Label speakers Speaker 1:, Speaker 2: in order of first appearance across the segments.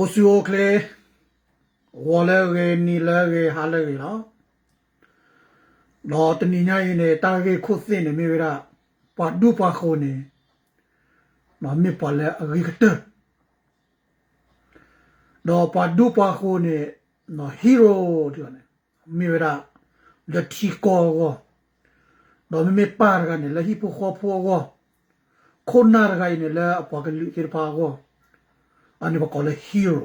Speaker 1: osio kle wala ge ni la ge ha la ge no တော့တနင်္ညာရီနဲ့တာကေခုစင်းနေမိရပါဒူပါခိုနေမမေပါလေအရိကတတော့ပါဒူပါခိုနေနော်ဟီရိုဒီနေမိရလက်တီကောကိုတော့မေပါရကနေလက်ဟီပိုခေါ်ဖို့ကိုခုနာရကနေလေအပကလိကိပါကို အနေပါကောလေဟီရို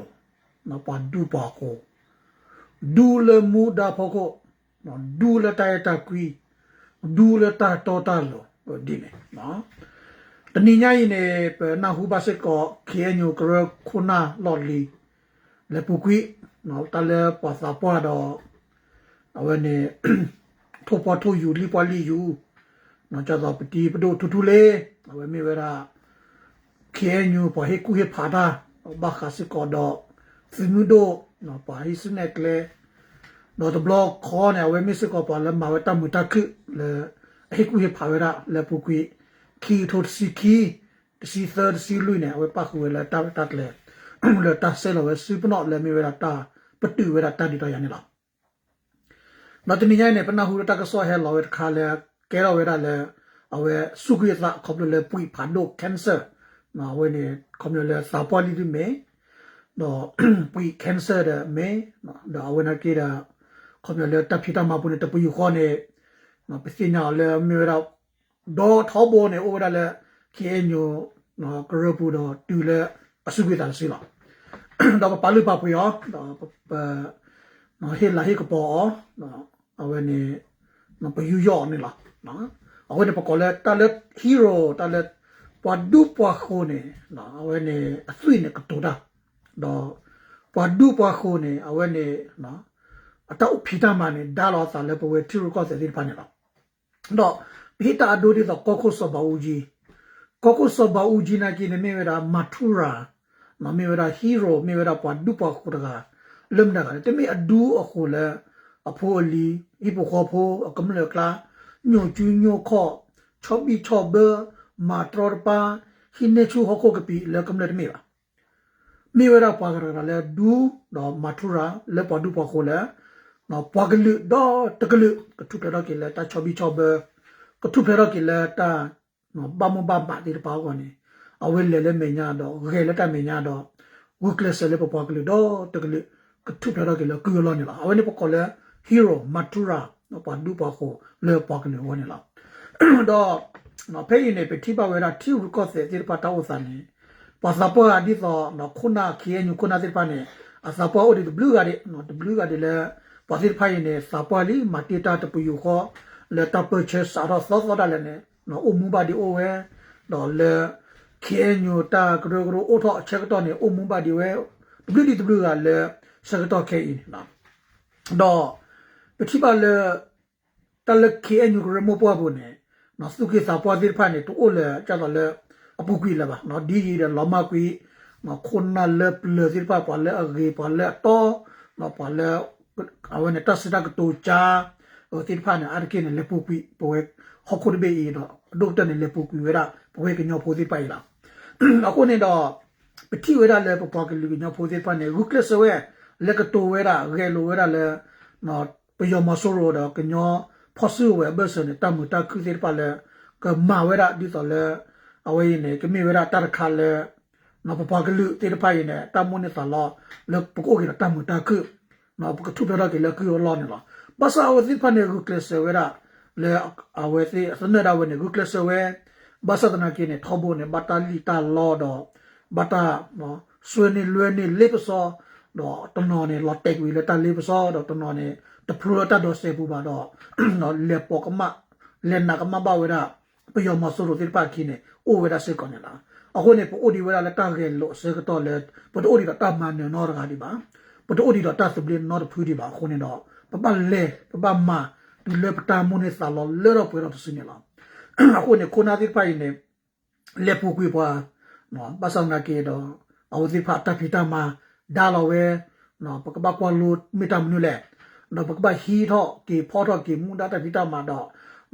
Speaker 1: နော်ပါဒူပါခိုဒူလမူဒါဖို့ကို no du le ta ta qui du le ta total lo di ne no တနင်္ညာရီနေနာဟူဘာစစ်ကောခေညိုကရခုနာလော်လီလေပူကွီနော်တလဲပါစာပွားတော့အဝနေထိုပေါ်ထိုယူလီပွားလီယူနော်ကြတော့ပတိပဒိုထူထူလေးအဝမေဝရာခေညိုပဟေကူဟေဖာတာ ဘာခါစစ်ကောတော့စနူဒိုနော်ပါဟိစနက်ကလေးတော့တဘလော့ခေါ်နေဝဲမစ်ကောပါလမဝတမတခုလေအကူရဖာဝရလေပုကွေခီထိုစီခီတစီသတ်စီလူနေဝဲပါခုဝဲလာတတ်တတ်လေလေတဆဲလဝဲစပနော့လေမီဝဲတာပတူဝဲတာတဒီတော့ရနေလားမတနိညာနေပနာဟူတကဆောဟဲလောဝဲခါလေကဲတော့ဝဲတာလေအဝဲစုကွေသာခေါပလေပွိဖန်ဒိုကင်ဆာ နော်ဝဲနေကွန်မြူလေစာပေါ်လီဒီမေတော့ပွိကင်ဆာတဲ့မေနော်တော့ဝဲနာကေတာခမလေတပ်ဖိတမပုန်တပူခေါနေနော်ပစိနာလေမြေရာဒေါ်ထောဘောနေအိုဒါလေကေညိုနော်ကရပူတော့တူလေအစုကွေတန်စီလာတော့ပါလူပါပူရောတော့နော်ဟေလာဟေကပေါ်နော်အဝနေနော်ပယူယောနေလားနော်အဝနေပကောလေတလက်ဟီရိုတလက် ပဒူပွားခိုနေနော်အဝနေအဆွေနေကတူတာတော့ပဒူပွားခိုနေအဝနေနော်အတောက်ဖီတာမနဲ့ဒါလောစာလည်းပဝဲတီရကောစေဒီဖာနေတော့တော့ဖိတာဒိုဒီတော့ကောကိုစဘာဦးကြီးကောကိုစဘာဦးကြီးနာကိနေမေဝရာမထူရာမမေဝရာဟီးရိုမေဝရာပွားဒူပွားခုတကလမ်နာကတမေအဒူအခုလေအဖိုလီဟိပိုခေါ်ဖိုအကမလကလာညိုကျူညိုခော့ချော့ဘီချော့ဘ မာထရပါဟိနေချူဟခုကပီလေကမလတမေပါမေဝရာပွားကရလေဒူတော့မထူရာလေပွားဒူပွားခိုလေနော်ပွားကလူတော့တကလူကထုဖရကလေတာချဘီချဘကထုဖရကလေတာနော်ဘာမဘာဘာဒီပါကောနေအဝဲလေလေမညာတော့ရေလက်တမညာတော့ဝကလဆလေပွားကလူတော့တကလူကထုဖရကလေကူလောနေလားအဝဲနေပကောလေဟီရိုမတူရာနော်ပါဒူပါခိုလေပွားကလူဝနေလားတော့ နော်ဖေးနေပတိပါဝဲတာတီရကောစေဒီပါတောစန်နေပါစပေါ်အဒီတော့နော်ခုနာခီယညခုနာဒီပါနေအစပေါ်အဒီဘလူးကဒီနော်ဘလူးကဒီလေပါစီဖိုင်နေစာပွာလီမတီတာတပူယူခေါ်လက်တပချက်စာတော့သောသောတလည်းနေနော်အမှုပါဒီအိုဝဲတော့လေခေညူတာကရကရအိုထောအချက်တော့နေအမှုပါဒီဝဲ WDW ကလည်းစကတော့ခေအင်းနော်တော့ ပတိပါလေတလခေညူကရမပွားဖို့နေနော်စုကေစာပွားဒီဖာနေတူအိုလေကျတော့လေအပူကွေလာပါနော်ဒီကြီးတယ်လောမကွေနော်ခုနလေပလေဒီဖာပါလေအဂေပါလေတော့နော်ပါလေအဝနဲ့တဆဒကတူချာဟိုတိဖာနာအရကိနလေပူပီပိုဝဲဟခုဒဘေဤတော့ဒုတ်တန်လေပူပီဝဲတာပိုဝဲကညောဖိုစီပိုင်လာအခုနေတော့ပတိဝဲတာလေပပကလူညောဖိုစီပိုင်နေရုကလဆဝဲလေကတူဝဲတာဂဲလိုဝဲတာလေနော်ပယောမဆိုရိုတော့ကညော ဖောဆူဝဲဘဆနဲ့တမတာခုစီပါလေကမာဝဲတာဒီတော့လေအဝဲနေကမေဝဲတာတရခါလေနော်ပပကလူတေတပိုင်နေတမုန်နေသလားလေပကိုကတမတာခုနော်ပကထုပြရကလေကူလောနေလားဘာသာဝသိဖနေကုကလစဝရလေအဝဲသိစနေရဝနေကုကလစဝဲဘာသာတနာကိနေထဘုန်ဘတာလီတာလောတော့ဘတာနော်ဆွေနေလွဲနေလေပစောတော့တနော်နေလော်တက်ဝီလေတာလေပစောတော့တနော်နေ တပရတာတော့စေပူပါတော့နော်လေပေါကမလေနာကမဘဝရပယောမဆိုရိုတိပါကိနေအိုဝရစေကောနေလားအခုနေပိုဒီဝရလက်တာကဲလို့စေကတော့လေပိုဒီကတာမန်နော်ရကဒီပါပတိုဒီတော့တတ်စပလင်နော်ဖူဒီပါခုနေတော့ပပလေပပမဒီလေပတာမုန်ဆာလောလေတော့ပွေတော့စနေလားအခုနေခုနာဒီပိုင်နေလေပူကွေပွားနော်ပဆောင်နာကေတော့အဝဒီဖာတပိတမဒါလောဝဲနော်ပကပကွာလူမီတမ်နူလေ နော်ပကပဟီတော့ကေဖောတော့ကေမူဒါတပိတမတော့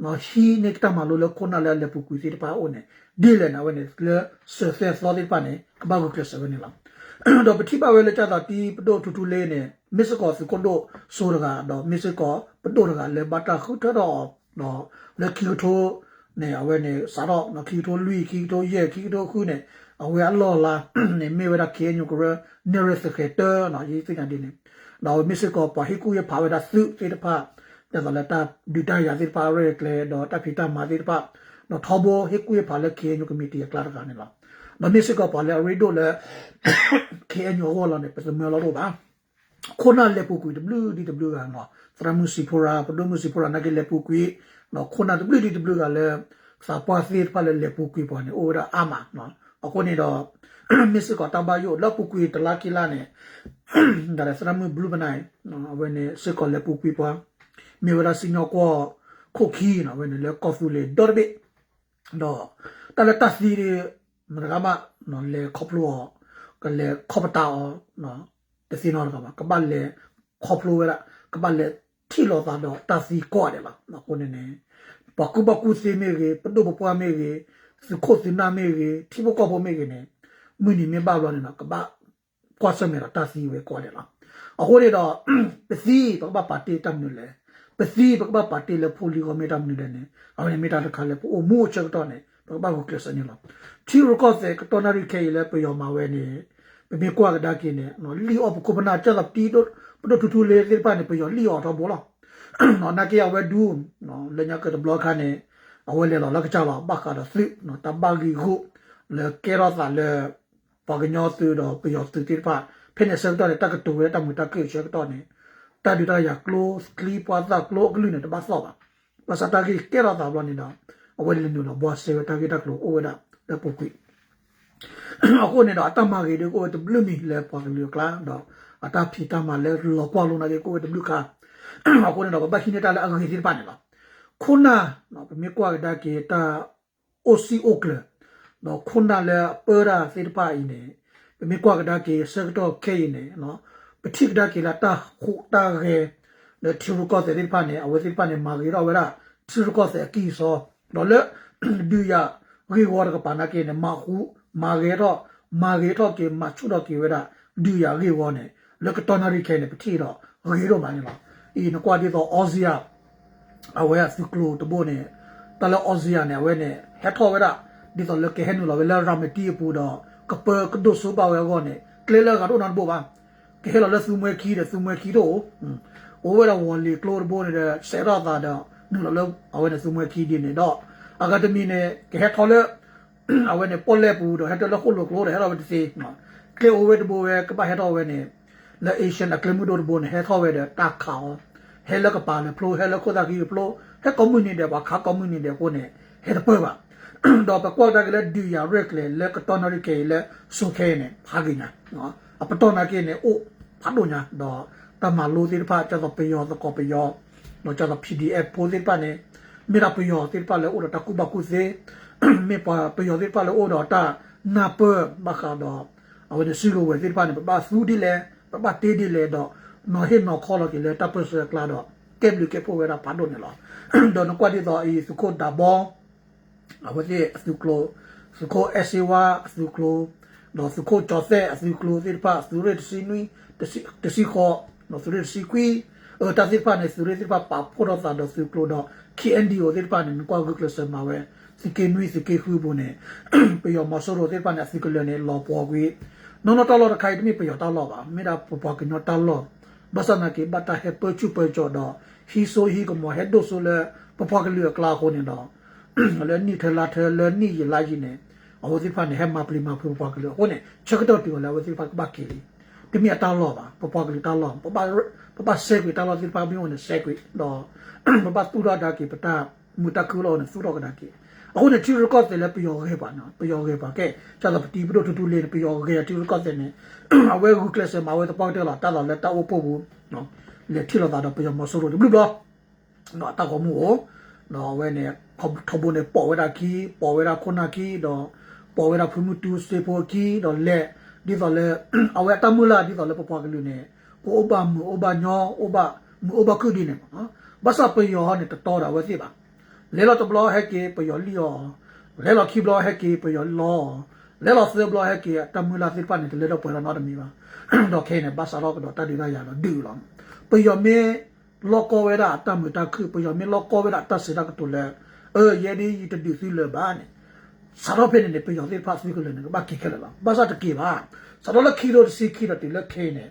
Speaker 1: နော်ဟီနေကတမလို့လခုနာလေလေပူကွေစီတပါအိုနေဒီလေနာဝဲနေလေဆယ်ဆယ်လောဒီပါနေကဘာကိုကလစဝဲနေလားတော့ပတိပါဝဲလေကြတာတီပဒိုထူထူလေးနဲ့မစ်ကောစကွန်ဒိုဆိုရကတော့မစ်ကောပဒိုရကလေဘတာခုထတော့တော့လေကီထိုနေအဝဲနေစားတော့နကီထိုလူကီထိုရဲ့ကီထိုခုနေအဝဲအလောလာနေမေဝရကေညူကရနေရစကေတာနော်ရေးသိတယ်နေ တော့မစ်ကောပါဟီကူရဲ့ပါဝဲတာစုစေတဖာဒါလည်းတာဒီတာယာစီပါရဲကလေတော့တဖီတာမာစီတဖာတော့ထောဘောဟီကူရဲ့ပါလေကေညူကမီတီကလာကနေလားမမစ်ကောပါလေရီဒိုလေ ke anyo wala ne pesa me lo ba khona le pu ku w d w ga no fra musipura podo musipura na ke le pu ku no khona w d w ga le sa pa si pa le le pu ku pa ne o ra ama no အခုနေတော့ miss ကတဘာယိုလပူကွေတလာကီလာနဲ့ဒါရစရမဘလူးဘနိုင်နော်ဝနေစကောလေပူကွေပွားမြေဝရစညောကောခုခီနော်ဝနေလေကော်ဖူလေဒေါ်ဘီတော့တလတစီရမရကမနော်လေခေါပလောကလေခေါပတာနော်တစီနော်ကပါကပလေခေါပလောရကပလေထီလောတာတော့တစီကောတယ်လားနော်ကိုနေနေပကူပကူစီမေကြီးပဒုပပွားမေကြီးစခိုစနာမေကြီးထီဘကောပမေကြီးနေ မင်းနေမပါလို့နေနော်ကပကွာစမေရတစီဝဲကောတယ်လားအခုနေတော့ပစီပကပပါတီတမ်နူလေပစီပကပပါတီလေဖိုလီကိုမေတမ်နူလေနေအမေမေတာတခါလေပိုမိုချက်တော့နေပကပကိုကလစနေလားချီရကောစေကတော်နာရီခေလေပယောမာဝဲနေပမေကွာကဒါကင်းနေနော်လီအော့ကိုပနာချက်တော့တီတော့ပဒထူထူလေလေပါနေပယောလီအော့တော့ဘောလားနော်နာကေဝဲဒူနော်လညာကတဘလော့ခါနေအဝဲလေတော့လက်ကချလာဘခါတော့စစ်နော်တဘာဂီခုလေကေရောသာလေ ပကညောသူတော့ပယောသူတိပါဖိနေစတော့တကတူရဲတမတကေချက်တော့နေတဒီတရ close clip ပါတာ close ကလူနေတပါဆောပါပါစတာကေကေရောသာဘလောနေတော့အဝဲလေညနော်ဘောဆေဝတာကေတကလို့အိုဝဲတာတပုတ်ကွိအခုနေတော့အတမကြီးတွေကိုတဘလူမီလဲပေါ်လူကလာတော့အတဖီတမလဲလောပေါ်လုံးနာကေကိုတဘလူခါအခုနေတော့ဘခိနေတာလဲအငေးစီပါနေလားခုနာနော်မြေကွာဒါကေတာအိုစီအိုကလ နော်ခုနာလဲပရာစေတပါအင်းနေမြေကွာဒါကေဆက်တော့ခဲနေနော်ပတိကဒါကေလာတာခုတာရဲလေထီရကောတဲ့ပါနေအဝစီပါနေမာဂီရောဝရထီရကောတဲ့ကီဆိုတော့လေဒူယာရီဝါကပါနာကေနေမာခုမာဂေတော့မာဂေတော့ကေမချုတော့ကေဝရဒူယာရီဝါနေလကတော်နာရီခဲနေပတိတော့ရီတော့မနေလားอีนกว่าที่ต่อออเซียเอาไว้สิกลูตบเนี่ยตะละออเซียเนี่ยเว้เนี่ยเฮทอเวละ ดิต่อเลกเฮนูละเวลารามตีปูดอกะเปกดุสุบาเวก็เนี่ยเกลเลก็โดนันบ่บาเกเฮละละซุมเวคีเดซุมเวคีโตโอเวละวอลลีโคลโบเนี่ยเซราตาดอนูละละเอาไว้ซุมเวคีดิเนี่ยดอกอะคาเดมีเนี่ยเกเฮทอเลเอาไว้เนี่ยปอเลปูดอเฮตละโคโลโคลเฮละเวติซีเกโอเวตโบเวกะบะเฮทอเวเนี่ยและเอเชียนอะเคลมูโดบนเฮทอเวเดตาขาวเฮลกปาเนี่ยโปรเฮลโคตากีโปรเฮคอมมูนิเดบาคาคอมมูนิเดโคเนี่ยเฮตเปบะดอกปะกวดากเลดิยาเรกเลเลกตอนริเคเลสุเคเนี่ยพากินะเนาะอปต တော့ပကောတာကလည်းဒီရရက်လေလက်ကတော်နရီကေလေစုခဲနေဖာကိနာနော်အပတော်နာကေနေအိုဖတ်လို့ညာတော့တမလိုတိဖာကျတော့ပယောသကောပယောတော့ကျတော့ PDF ပိုတိဖာနေမေရာပယောတိဖာလေအိုတော့တကူဘကူစေမေပါပယောတိဖာလေအိုတော့တာနာပဘခါတော့အဝဒစီကိုဝတိဖာနေဘာသူဒီလေဘာတေးဒီလေတော့နော်ဟေနော်ခေါ်လို့ကေလေတပ်ပစကလာတော့ကဲဘလူကေပိုဝဲတာဖတ်လို့နေလောတော့ကွာတိတော့ဤစုခိုတာဘော အဝတိအစုကလိုစုကိုအစီဝါအစုကလိုနော်စုကိုတော်သက်အစုကလိုဒီပါစုရတစီနွီတစီတစီခေါ်နော်စုရတစီကွီအတတိပါနေစုရတပါပါပေါ်တော့တာစုကလိုတော့ KNDO ဒီပါနေကွာကုကလစမှာပဲစကေနွီစကေဖူဘုန်နေပြောမဆောရဒီပါနေစုကလိုနေလောပေါ်ကွီနော်နော်တော်တော်ခိုင်တမီပြောတော်လောပါမိတာပေါ်ပေါ်ကနော်တော်လောဘစနာကေဘတာဟေပချူပချောတော့ဟီဆိုဟီကမဟက်ဒိုဆိုလေပပကလူကလာခိုနေတော့ လဲနီထလာထလဲနီရလာကြီးနေအဝစီဖာနေဟမပလီမပပကလီဟိုနေချက်တော့တူလာဝစီဖာဘကီတမိအတလောပါပပကလီတလောပပပပဆေကွီတလောစီဖာဘီယိုနေဆေကွီတော့ပပတူရဒါကီပတာမူတကူလောနေစူတော့ကဒါကီအခုနဲ့တီရကော့တယ်လည်းပြောခဲ့ပါနော်ပြောခဲ့ပါကဲကျတော့တီဘလို့တူတူလေးပြောခဲ့တီရကော့တယ်နဲ့အဝဲကူကလစ်မှာဝဲတော့ပေါက်တယ်လားတာတော့လည်းတောက်ဖို့ဘူးနော်လက်ထီတော့တော့ပြောမဆိုးလို့ဘလို့တော့နော်တောက်မှု နော်ဝဲနဲ့ထဘုန်နဲ့ပေါ်ဝဲတာကီပေါ်ဝဲတာခုနာကီတော့ပေါ်ဝဲတာဖမှုတူစတေပေါ်ကီတော့လက်ဒီတော့လေအဝဲတမူလာဒီတော့လေပေါ်ပေါ်ကလူနဲ့ကိုအဘမူအဘညောအဘမူအဘကုဒီနဲ့နော်ဘာသာပယောဟနဲ့တော်တာဝဲစီပါလဲလောတဘလဟက်ကေပယောလီယောလဲလောခိဘလဟက်ကေပယောလောလဲလောစေဘလဟက်ကီတမူလာစစ်ပန်နေလေတော့ပေါ်တော့မီပါတော့ခဲနေဘာသာတော့တော့တတိရရတော့ဒူလောပယောမေလောကဝေဒတမတခုပယောမေ လောကဝေဒတစေတကတူလေအဲယဒီတတူစီလေဘာနေစာတော့ဖနေပယောစစ်ဖတ်စီကလည်းဘာကိခဲလားဘာသာတကီပါစာတော့လက်ခီလို့စီခီတော့တလက်ခဲနေ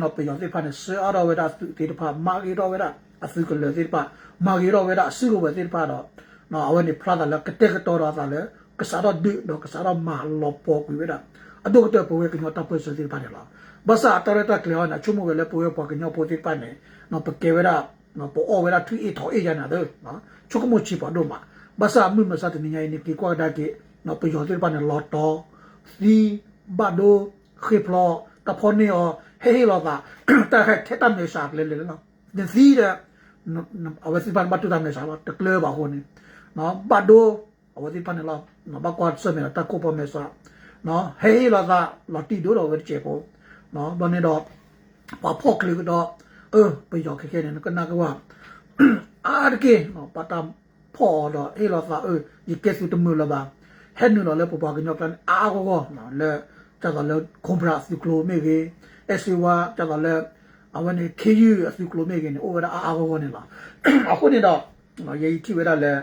Speaker 1: နော်ပယောစစ်ဖတ်နေစေအရောဝေဒတေတဖာမာဂီရောဝေဒအစုကလည်းတေတဖာမာဂီရောဝေဒအစုကဝေတေတဖာတော့နော်အဝနေဖလာတယ်ကတက်ကတော့တာလေကစားတော့ဒီတော့ကစားတော့မာလောပေါ်ကွေး တာအတော့တော့ပွဲကညတော့ပွဲစတိပါတယ်လားဘာသာတရတကလောနာချုံမကလည်းပွဲပေါ်ကညပေါ်တိပါနေနော်ပကေဝရနော်ပေါ်အော်ဝရထွေးထော်အေးရနာတော့နော်ချုကမချီပါတော့မှာဘာသာမှုမစတဲ့နေနေကိကွာဒါကေနော်ပယောတိပါနေလော်တော်စီဘဒိုခေပလောတဖောနေောဟေဟေလောတာတာခက်ထက်တမေရှာကလေးလေနော်ဒီစီရအဝစီပန်ဘတ်တူတမေရှာတကလေပါဟို နေနော်ဘဒိုအဝစီပန်လောနော်ဘကွာဆမေတာကိုပမေရှာနော်ဟေဟေလောတာလော်တီဒိုတော့ဝဲချေပေါ်နော်ဘာနေတော့ဘာဖောက်ကလေးတော့เออไปยอกแค่ๆเนี่ยก็น่าก็ว่า อาดเกเนาะปะตามพ่อดอกเอ้ลอซาเออยิเกสุตมือละบาเฮ็ดนู่นแล้วปปกันยอกกันอาก็ก็เนาะแล้วจะก็แล้วคอมพราซิโคลเมเกเอซิวาจะก็แล้วအဝနေခေယူအစုကလိုမေကနေအိုဝရအာအာကောနေလားအခုနေတော့နော်ယေတီဝရလဲ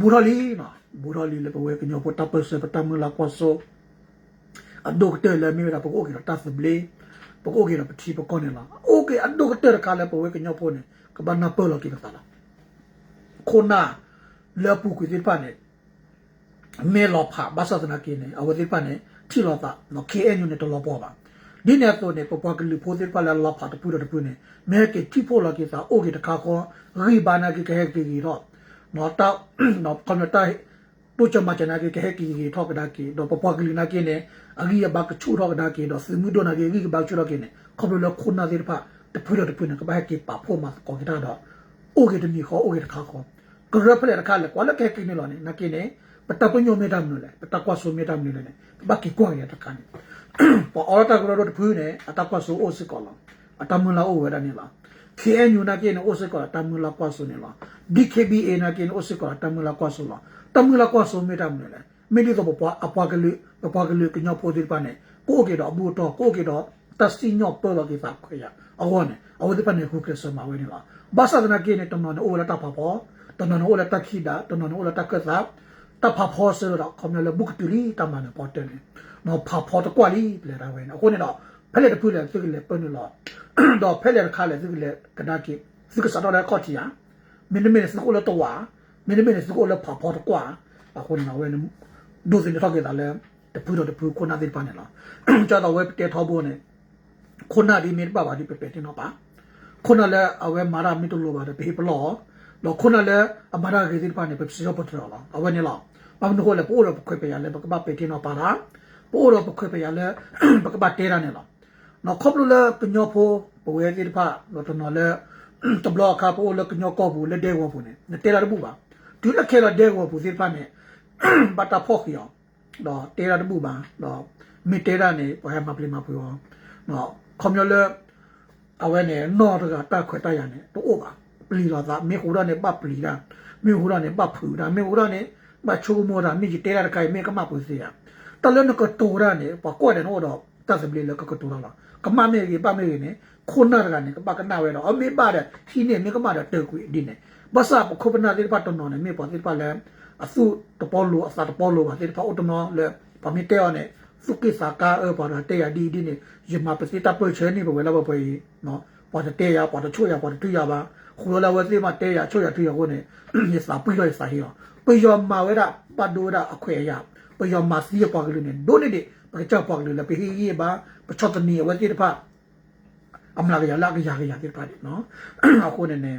Speaker 1: ဘူရလီနော်ဘူရလီလေပဝဲကညောပတပစပတမလာကွာဆိုအဒိုကတဲလဲမေရာပကိုကီတာစဘလေ poko gira pati poko ne la oke ando keter kala po we kenyo pone kabana po lo kita sala kona le pu ku dir pane me lo pha basa tana ke ne awo dir pane ti lo ta no ke enyu ne to lo po ba di ne to ne popo ke lu po dir pala lo pha to pu ro to pu ne me ke ti po lo kita oke ta ka ko ri bana ke ke ke ro no ta no kon ta တပူနေမဲကေတီဖိုလာကေသာအိုကေတခါခေါ်ရီဘာနာကေကေကေကြီးတော့နော်တော့နော်ကမတိုင်ပူချမချနာကေကေကေကြီးထောက်ကဒါကေတော့ပပကလူနာကေနေအဂီယဘကချူထောက်ကဒါကေတော့စမှုဒိုနာကေဂီဘကချူတော့ကေနေခေါ်လို့ခုနာသေးဖာတပူရတပူနေကဘာကေပါဖို့မှာကောကေတာတော့အိုကေတမီခေါ်အိုကေတခါခေါ်ကရဖလေတခါလေကွာလကေကေနေလို့နေနကေနေပတပညိုမေတမ်နလေပတကွာဆိုမေတမ်နလေဘကီကွာရတခါနေ pa ora ta gro phu ne ata kwa so o se ko la ata mun la o we da ne la KNU na ke ne o se ko ata mun la kwa so ne la DKBA na ke ne o se ko ata mun la kwa so la ta mun la kwa so me ta mun le me li to po apwa ke lu apwa ke lu ke nyo po ti pa ne ko ke do bu to ko ke do ta si nyo po lo ke ta khwe ya a wo ne a wo ti pa ne hu ke so ma we ne la ba sa na ke ne to no ne o la ta pa po to no ne o la ta khi da to no ne o la ta ka sa ta pa po se lo da ko me le bu tu li ta ma ne po te ne နော်ဖာဖော်တကွာလီပြလာဝဲနော်အခုနေတော့ဖက် လက်တပူလေသူကလေပန်းလို့တော့ဖက်လက်ခါလေသူကလေကနာကိသူကစားတော့ကော့တီယာမင်းမင်းစကိုလတော့ဝါမင်းမင်းစကိုလဖာဖော်တကွာအခုနေတော့ဝဲဒိုစင်တော့ကြတယ်လေတပူတော့တပူခုနာတဲ့ပန်းနေလားကြတော့ဝဲတဲထောဖို့နေခုနာဒီမင်းပါပါဒီပေပေတင်တော့ပါခုနလည်းအဝဲမာရာမီတိုလိုပါတယ်ပေပလောတော့ခုနလည်းအမာရာဂေဒီပန်းနေပစီရောပတ်တော်လားအဝဲနေလားဘာမလို့လဲပို့တော့ခွေပရလဲဘကဘပေတင်တော့ပါလားပို့တော့ပခွေပရလဲပကပတ်တဲရနေလား နော်ခေါပလို့လဲပညောဖိုးပဝဲတိဖာတော့တော်လဲတဘလခါပို့လဲကညောကောဘူးလဲဒဲဝဘူးနေတဲရဘူးပါဒီလက်ခဲလာဒဲဝဘူးတိဖာနေဘတာဖော့ခရောတော့တဲရဘူးပါတော့မီတဲရနေဘယ်မှာပလီမှာပြောနော်ခေါမျောလဲအဝဲနေနော်တကတက်ခွဲတက်ရနေတော့ပါပလီလာသာမေဟူရနေပပလီလာမေဟူရနေပဖူတာမေဟူရနေမချိုးမောတာမိကြီးတဲရခိုင်မေကမပူစီရတလနကတူရနေပကွက်တယ်နော်တော့ တသပလီလကကတူရလာကမမေကြီးပမေကြီးနေခုနာရကနေကပကနာဝဲတော့အမေပါတဲ့ခီနေမေကမတဲ့တေကွေဒီနေဘဆာပခုပနာဒီပတ်တနော်နေမေပေါ်ဒီပါလဲအစုတပေါ်လိုအစာတပေါ်လိုပါဒီပါအော်တနော်လေပမေတဲော်နေစုကိစာကာအပေါ်တာတဲ့ရဒီဒီနေယမပစီတပချဲနေဘဝလာဘပွေနော်ပေါ်တဲ့ရပေါ်တဲ့ချို့ရပေါ်တဲ့တူရပါခူလာဝစီမတဲ့ရချို့ရတူရကိုနေယစာပွိလို့စာဟီရောပွေရောမာဝဲတာပတ်ဒိုတာအခွေရပွေရောမာစီရပေါ်ကလေးနေဒိုနေ ဒီပကချောပေါ်ကလေးလပဟီရီဘာပချောတနီဝဲတိတဖာအမလာကရလာကရကရတိတဖာနော်အခုနေနေ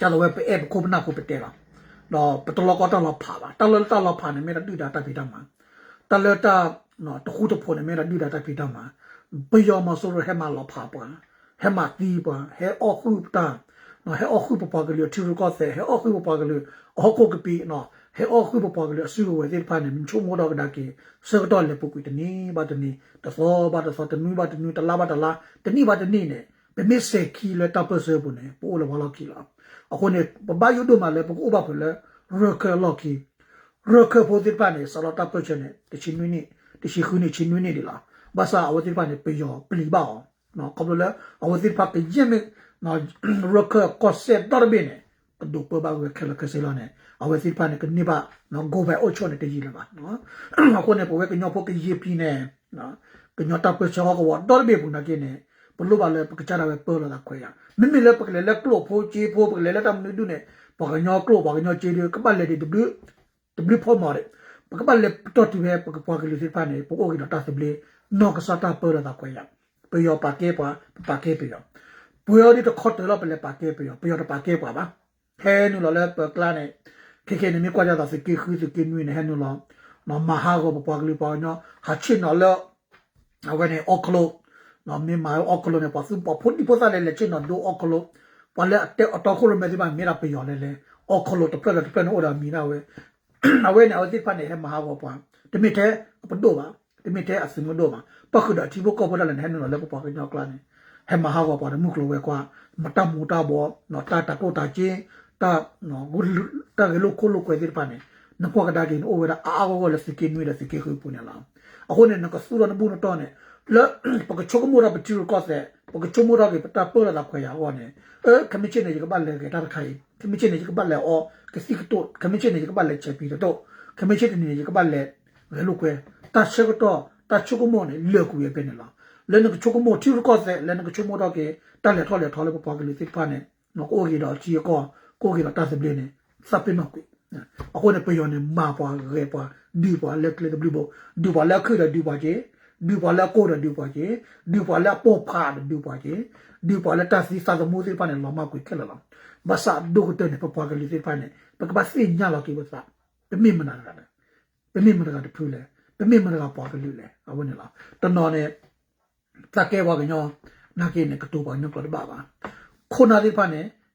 Speaker 1: ကျတော့ဝဲပဲအခုပနာခုပတဲလာတော့ပတလောကတော့လာဖာပါတလတလာဖာနေမေတူတာတပိတမှာတလတာနော်တခုတဖို့နေမေတူတာတပိတမှာဘယောမဆိုရဟမလာဖာပါဟမတီပါဟဲအော်ခုတာနော်ဟဲအခုပပကလေးထီရကောတဲ့ဟဲအခုပပကလေးအခုကပီနော်ဟဲအခုပပကလေးအစုဝဲတဲ့ဖာနေမချုံမောတော့ဒါကေစ ကတော့လေပုကွတနီဘာတနီတသောဘာတသောတနူဘာတနူတလာဘာတလာတနီဘာတနီနေဘယ်မစ်စေခီလေတပ်ပစေဘူးနေပိုးလေဘာလို့ခီလာအခုနေပပယုဒမလေပုဥပဖလေရကလော်ကီရကပိုဒီပါနေဆလာတပ်ပချနေတချီနူနီတရှိခုနေချင်းနွေးနေတယ်လားဘာသာအဝတိပါနေပေယောပလီပါနော်ကဘလအဝတိပါကယမေနော်ရကကောဆက်တော်ဘင်းနေဒုပဘာဝခလက ဆလာနေအဝတိပါနေကနေပါနော်ဂိုဘဲအိုချောနေတကြီးလာပါနော်အခုနေပေါ်ဝဲကညောဖို့ကရေပြင်းနေနော်ကညောတပ်ပချောကဝတော်ဘင်းဘူးနာကိနေဘလို့ပါလဲပကချရာပဲပေါ်လာခွေရမိမိလည်းပကလေလက်ကလို့ဖို့ချေဖို့ပကလေလက်တမနုဒုနေပကညောကလို့ပကညောချေကပတ်လေဒီဒဘဒဘဖို့မာရပကပတ်လေတော်တီပဲပကပကလေစိပါနေပိုအိုကီတော့တတ်စဘလေနော်ကစားတာပေါ်လာခွေရပယောပါကေပါပါကေပယောပယောဒီတော့ခတ်တော့ပလေပါကေပယောပယောတော့ပါကေပါပါ ဟဲနူလောလဲပကလာနေခေခေနေမြကွာကြတာစကေခူးစကေနွေနေဟဲနူလောနော်မဟာကိုပကလေပါညဟာချစ်နော်လောအဝနေအော်ကလိုနော်မြမအော်ကလိုနေပါစုပဖုန်ဒီပိုစားလေလေချစ်နော်ဒိုအော်ကလိုပလဲအတက်အတော်ကလိုမဲဒီပါမြေရာပယောလေလေအော်ကလိုတပလက်တပလက်နော်အော်ဒါမီနာဝဲအဝဲနေအော်ဒီဖတ်နေဟဲမဟာဘောပွားတမိတဲ့ပဒိုပါတမိတဲ့အစမဒိုမှာပခုဒတီဘကောပဒါလည်းဟဲနော်လေပပကညောကလာနေဟဲမဟာဘောပွားမှုကလိုဝဲကွာမတမူတာဘောနော်တာတာကိုတာချင်း တာနော်ဂူတာဂလိုကိုလိုကွဲဒီပါနေနပွားကဒါကင်းအိုဝဲတာအာအောလည်းစကင်းနွေလည်းစကေခုပူနေလားအခုနေနကဆူရနဘူးနတော့နေလဲပကချုကမူရာပတီရကောတဲ့ပကချုမူရာကပတာပေါ်လာခွေရဟောနေအဲခမချင်နေကပါလေကတာခိုင်ခမချင်နေကပါလေအော်ကစီကတော့ခမချင်နေကပါလေချက်ပြီးတော့ခမချင်နေကပါလေဘယ်လိုကွဲတတ်ချက်တော့တတ်ချု ကမောနေလေကူရပဲနေလားလဲနကချုကမောတီရကောတဲ့လဲနကချုမောတော့ကတလည်းထော်လေထော်လေပပကလေးသိပါနေနော်ကိုကြီးတော့ချီကောကိုကြီးတော့တတ်စပလင်းနေစပင်းတော့ကွအခုနေပြောနေမာပွားရဲပွားဒီပွားလက်ကလေးဘလူဘောဒီပွားလက်ခွေဒီပွားကြီးဒီပွားလက်ကိုဒီပွားကြီးဒီပွားလက်ပေါ်ဖာဒီပွားကြီးဒီပွားလက်တစီစာသမူစီပါနေလောမကွေခက်လာဘာသာ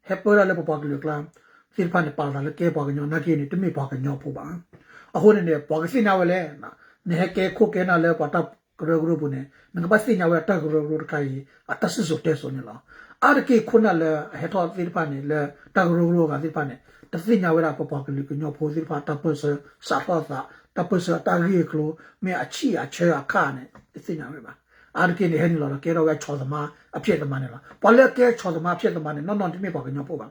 Speaker 1: ဒုကတဲ့ပပကလေးသိပါနေပကပါစင်ညာလောက်ကိဘသာတမိမနာကတယ်တမိမနာကတဖူးလေတမိမနာကပွားကလေးလေအဝနေလားတနော်နဲ့တကဲဝါကညောနာကိနေကတူပါညောကဘာပါခုနာဒီပါနေဟက်ပေါ်လာပပကလေးကလာစိဖာနေပါလာလေကဲပွားကညောနာကိနေတမိပွားကညောဖို့ပါအခုနေပွားကစိနာဝလဲနေကဲခုကဲနာလဲပတ် kro kro bune nang ba sinya wa ta kro kro kai atas su te so ne la ar ke khuna le he tho ti pa ne le ta kro kro ga ti pa ne ta sinya wa pa pa ke nyo pho ti pa ta pa sa sa pa sa ta pa sa ta ri kro me a chi a che a kha ne ti sinya wa ba ar ke ne he ni la ke ro ga chaw sama a phet ma ne la pa le ke chaw sama a phet ma ne no no ti me pa ke nyo pho ba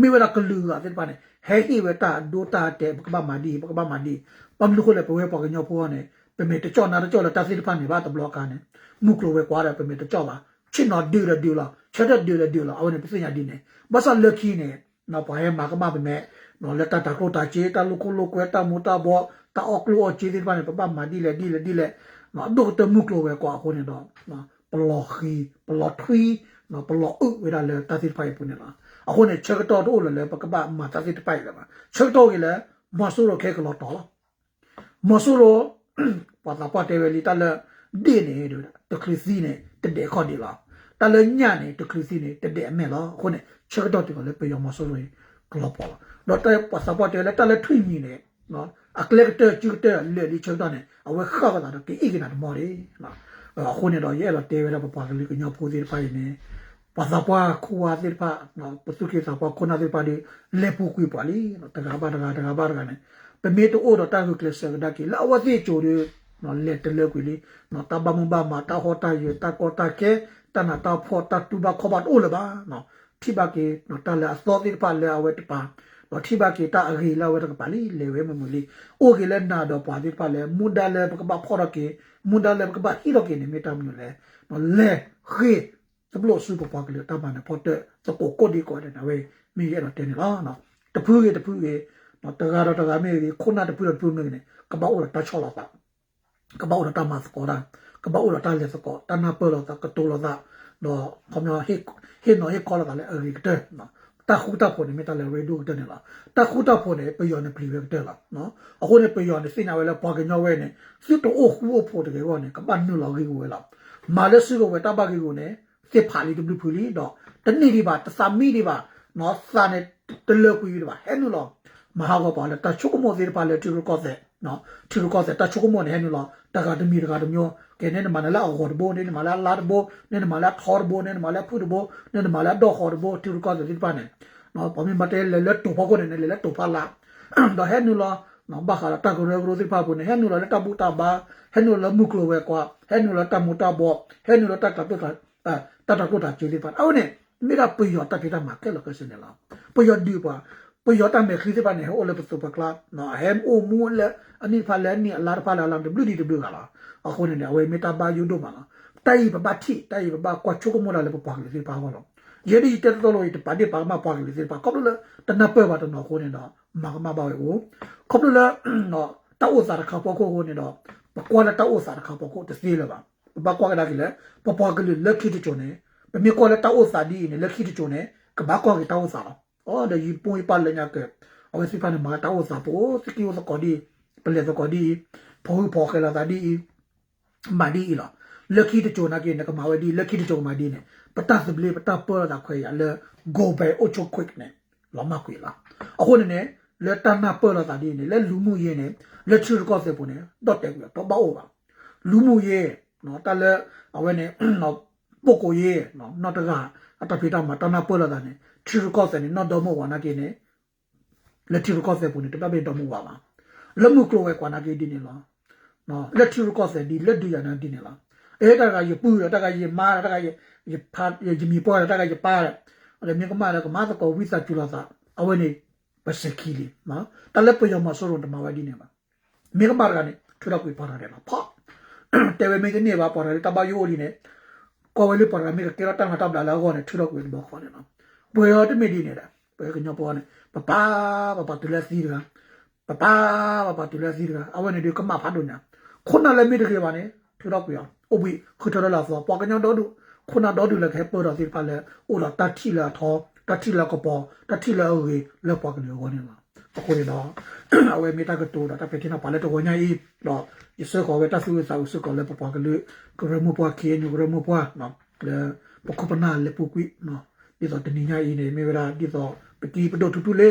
Speaker 1: မိဝရကလူကတဲ့ပါနေဟဲဟီဝတာဒိုတာတဲ့ဘကဘာမာဒီဘကဘာမာဒီပမ်လူခလေပွဲပကညောပေါ်နေပမေတကြောနာတကြောလာတသိဖာနေပါတဘလော့ကာနေမုကလိုဝဲကွာတယ်ပမေတကြောပါချစ်နော်ဒီရဒီလာချက်တဲ့ဒီရဒီလာအဝနေပစညာဒီနေဘာသာလက်ခီနေနော်ဘာရဲ့မာကမပမေနော်လက်တတာကိုတာချေတာလူကိုလိုကွဲတာမူတာဘောတာအောက်လိုချေဒီပါနေပပမာဒီလေဒီလေဒီလေနော်ဒုတ်တမုကလိုဝဲကွာဟိုနေတော့နော် ပလော်ခီပလော်ထွီနော်ပလော်ဥဝဲလာလေတသိဖိုင်ပုနေလားအခုနေချက်တော့တို့လည်းပကပမာတသိတပိုက်လာချက်တော့ကလည်းမဆူရခဲကလော်တော်မဆူရပတာပတေဝလီတလဒီနေတို့တခရစီနေတတဲ့ခေါ်ဒီလားတလညနေတခရစီနေတတဲ့အမဲလားခုနေချက်တော့တယ်လည်းပြောမဆိုလို့ကလပေါ်တော့တဲ့ပစပတ်တယ်လည်းတလည်းထွိမြင်နေနော်အကလက်တဲ့ကျူတဲ့လေဒီချက်တော့နေအဝဲခါကတာတော့ကိအိကနာမော်ရီနော် အခုနေတော့ရဲတော့တေဝရပပကလေးကညပိုးသေးပိုင်နေပစပွားခွာသေးပါနော်ပစုကေစပွားခုနာသေးပါဒီလေပူကွေပါလီနော်တကားပါတကားတကားပါတကားနေပမေတအိုတော့တာဟုကလစကဒါကီလာဝတိချိုရနော်လက်တလက်ကွေလီနော်တဘမဘမတာဟောတာရတာကောတာကေတနာတာဖောတာတူဘခေါဘတ်အိုလဘာနော်ထိဘကေနော်တလာစတော်ဒီပါလေအဝတ်ပါတော့ထိဘကေတာအဂီလာဝတ်ကပါလီလေဝဲမမလီအိုကေလက်နာတော့ ပါဒီပါလေမူဒါလေကဘာဖောရကေမူဒါလေကဘာဟီရိုကေနေမီတာမလို့လေနော်လေခေတဘလို့စူပပါကလေးတမန်နဲ့ဖော်တဲ့စကိုကိုဒီကိုတဲ့နော်ဝေးမိရတော့တင်လားနော်တဖူးကေတဖူးကေနော်တကားတော့တကားမေးခုနတဖူးတော့ဖူးနေတယ်ကဘာအိုတာချောလာပါကဘာအိုတာမစကောရာကဘာအိုတာလေစကောတနာပေါ်လာကတိုလာနော်ခမဟိဟိနော်ဟိကောလာလေအရိကတဲ့နော်တခုတာဖို့နေမတလည်းရေဒိုတဲ့လားတခုတာဖို့နေ ပယောနေပလီဝတဲ့လားနော်အခုနေပယောနေစိနာဝဲလဲပွားကညောဝဲနေစစ်တော့အိုခူဖို့တကယ်ရောနေကပတ်နုလောက်ကြီးကိုဝဲလားမာလက်စုကိုဝဲတပတ်ကြီးကိုနေစစ်ဖာလီဒဘလူဖူလီတော့တနေ့ဒီပါတသမီဒီပါနော်စာနေတလကူကြီးဒီပါဟဲနုလောမဟာကပါလေတချုကမောသေးပါလေတူကောတဲ့နော်တူကောတဲ့တချုကမောနေဟဲနုလော တကတမီတကတမျိုးကဲနေမနလာအော်ဘောနေမလာလာဘောနေမလာခေါ်ဘောနေမလာဖုဘောနေမလာတော့ခေါ်ဘောတူကောတဲ့ဒီပါနေနော်ပမင်မတဲလေလက်တူဖောက်ကိုနေလေလက်တူဖာလာတော့ဟဲနုလောနော်ဘာခါတာကရဂရိုဒီပါပုန်ဟဲနူလာတဘူတာဘာဟဲနူလာမုကလိုဝဲကွာဟဲနူလာတမူတာဘောဟဲနူလာတကတုတာအာတတကုတာချီဒီပါအော်နေမိကပယောတပိတာမကဲလောကစနေလာပယောဒီပါ ပယောတမေခရီးပါနေဟိုလေပစပကလာနော်ဟဲမ်အိုမူလအနိဖာလဲနီအလာဖာလာလာဒဘလူဒီဒဘလူကလာအခုနေအဝေမီတာဘာယူဒိုမလာတိုင်ပပတိတိုင်ပပကွာချုကမလာလေပပါလေပါပါလောယေဒီတက်တော်လို့တပါဒီပါမပါလေပါကောလို့တနပွဲပါတော့ခိုးနေတော့မကမပါဝဲကိုခေါပလို့နော်တောက်ဥစားခါပေါ်ကိုကိုနေတော့ပကွာ la တောက်ဥစားခါပေါ်ကိုတစီလာပါပကွာကဒါကလေပပွားကလေးလက်ခိတချုံနေပမေကော la တောက်ဥစားဒီနေလက်ခိတချုံနေကဘာကွာကတောက်ဥစားလော အော်ဒါယီပွိပါလညာကအဝစီဖာနေမှာတောက်ဥစားပိုစကီဝစကောဒီပလေစကောဒီဖိုးပေါ်ကလာဒါဒီမာဒီလာလက်ခိတချုံနာကေနကမာဝဒီလက်ခိတချုံမာဒီနေပတသဘလေပတပေါ်တာခွေရလေ go by ocho quick နေလောမကွေလာအခုနေနေလက်တနာပေါ်လာတာဒီနေလက်လူမှုရေးနေလက်ချူကောစေပုံနေတော့တက်ပြီးတော့ပေါ့ပါလူမှုရေးနော်တလက်အဝဲနေ နော်ပုတ်ကိုရေးနော်နော်တကအတဖိတာမှာတနာပေါ်လာတာနေချူကောစေနေနော်တော့မဝနာကိနေလက်ချူကောစေပုံနေတပပေတော့မပါပါလက်မှုကလိုဝဲကွာနာကိဒီနေလားနော် လက်ချူကောစေဒီလက်ဒူရနာဒီနေလားအဲ့ဒါကရပူရတကရမာတကရရဖတ်ရဂျမီပေါ်တကရပါအဲ့မြေကမာလည်းကမာတကောဝိသချူလာသာအဝဲနေပစကီလီနော်တလက်ပယောမဆိုရုံတမဝဒီနေမှာမေကမာကနေထူတော့ကိုပါရတယ်နော်ဖာတဲဝဲမေကနေပါပေါ်တယ်တဘယိုလီနေကောဝဲလေးပေါ်ရမေကကေရတန်ဟတပ်လာလာကောနေထူတော့ကိုဘောခေါ်နေနော် ဘွေရတမေဒီနေတာဘွေကညပေါ်နေပပပပတူလက်စီကပပပပတူလက်စီကအဝဲနေဒီကမဖတ်လို့ညာခုနလည်းမေတကေပါနေထူတော့ကိုရအိုဘီခုထတော့လာဆိုပေါ်ကညောတော့ခုနတော့ဒူလည်းခဲပေါ်တော့စီပါလေအိုလာတတိလာထောတတိလာကပေါ်တတိလာဝေလက်ပေါ်ကနေကောနေမှာအခုနေတော့အဝဲမိတာကတူတာတပတိနာပါလက်တော့ညာဤတော့ဒီစကောဝဲတဆူဆာဆူကောလက်ပေါ်ကလေးကရမပွားကေညကရမပွားနော်လေပကပနာလေပူကွီနော် ဒီတော့တနိညာဤနေမေဝရာဒီတော့ပတိပဒတူတူလေ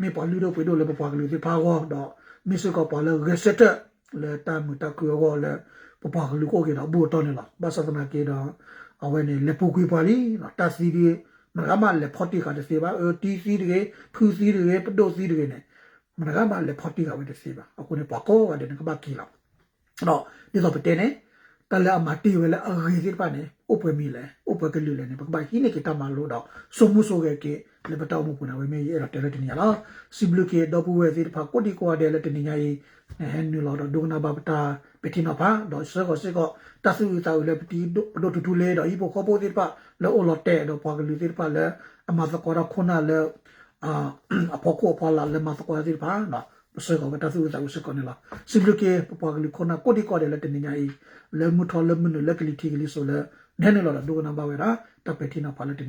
Speaker 1: မေပါလူတော့ပဒလေပေါ်ကလေးဒီပါဝတော့မစ်စကောပါလေရက်စက်လေတမ်တကူရောလေပပကလူကိုကေတော့ဘူတော့နေလားဘာသာနာကေတော့အဝဲနေလေပူကွီပါလီနော်တစီဒီမရမလေဖော်တီကတစီပါတီစီတွေဖူစီတွေပဒိုစီတွေနေမရမလေဖော်တီကဝဲတစီပါအခုနေပကောကတဲ့ကဘာကီလာတော့ဒီတော့ပတဲနေ တလဲအမတီဝဲလဲအရေးကြီးပါနေဥပမီလဲဥပကလူလဲနေပကဘာဟိနေကတမလို့တော့စုံမှုဆိုခဲ့ကေလေပတောက်မှုပနာဝဲမေရတဲ့တဲ့တနေရလားစီဘလူကေတော့ပူဝဲစီတဖာကိုတီကွာတဲ့လက်တနေရည်ဟန်နူလို့တော့ဒုကနာဘပတာပတိနဖာတော့စေကောစေကောတဆူတာဝဲပတိဒိုတူတူလေတော့ဤဘောခေါ်ပိုဒီပါလောအလောတဲ့တော့ပွားကလူစီပါလဲအမသကောရခုနာလဲအာအဖို့ကိုပါလာလဲမသကောစီပါနော်စေကောကတဆူတာဝစေကောနေ လားစီဘလူကေပွားကလူခုနာကိုတီကွာတဲ့လက်တနေရည်လဲမှုထော်လဲမနလက်ကလေးတီကလေးဆိုလဲနဲနဲလောဒုကနာဘဝဲတာတပတိနာပါလက်တ